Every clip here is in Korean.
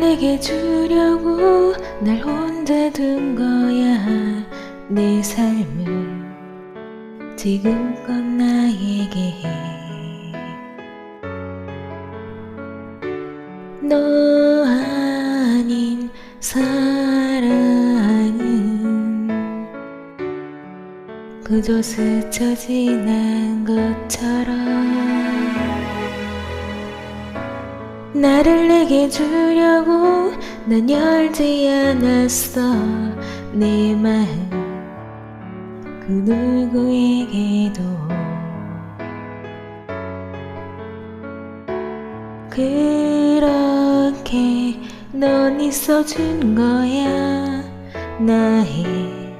내게 주려고 날 혼자 둔 거야. 내 삶을 지금껏 나에게 해. 너 아닌 사랑은 그저 스쳐 지난 것처럼 나를 내게 주려고 난 열지 않았어. 내 마음 그 누구에게도 그렇게 넌 있어준 거야. 나의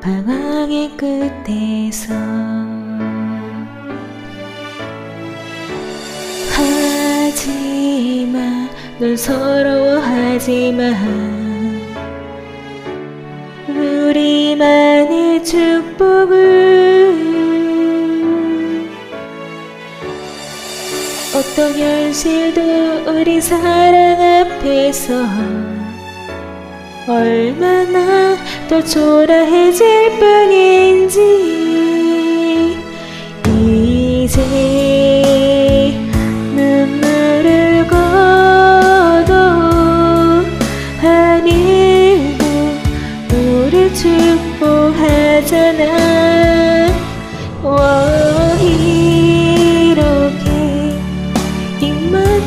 방황의 끝에서 널 서러워하지마 우리만의 축복을 어떤 현실도 우리 사랑 앞에서 얼마나 더 초라해질 뿐인지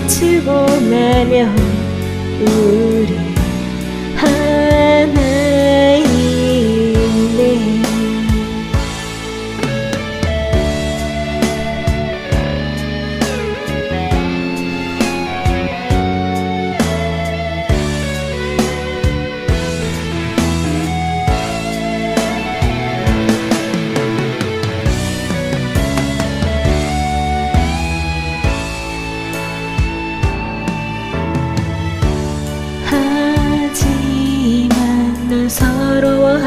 맞추고 나면 우리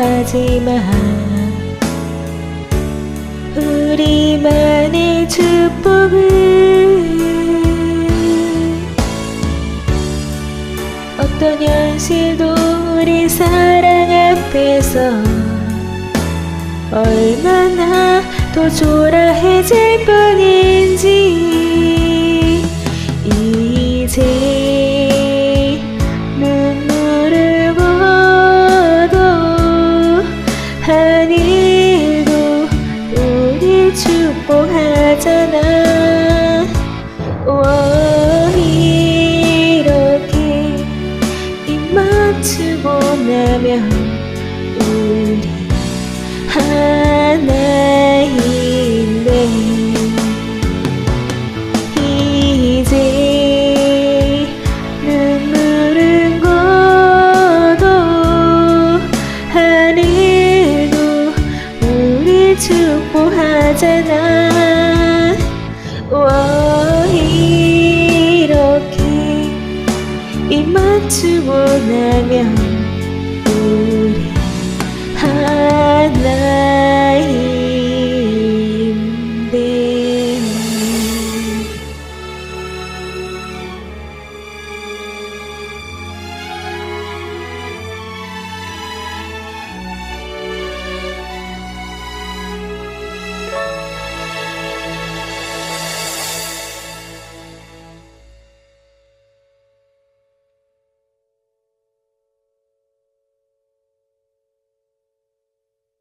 하지만 우리만의 축복을 어떤 현실도 우리 사랑 앞에서 얼마나 더 초라해질 뿐인지 축복하잖아. 와 이렇게 입 맞추고 나면 우리 하나인데. 이제 눈물은 거도 하늘도 우리 축복하잖아 맞추고 나면